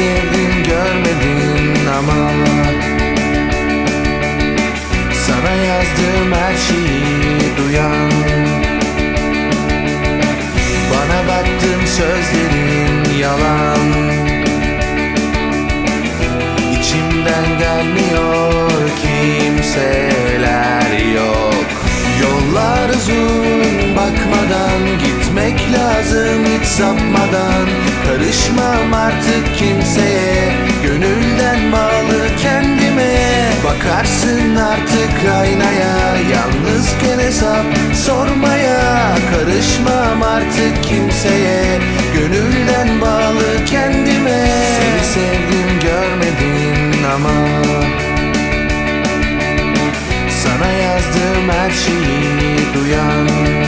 sevdin görmedin ama Sana yazdığım her şeyi duyan Bana baktığım sözlerin yalan İçimden gelmiyor kimseler yok. Yollar uzun bakmadan gidiyor lazım hiç sapmadan. Karışmam artık kimseye gönülden bağlı kendime. Bakarsın artık aynaya yalnızken hesap sormaya. Karışmam artık kimseye gönülden bağlı kendime. Seni sevdim görmedin ama Sana yazdığım her şeyi duyan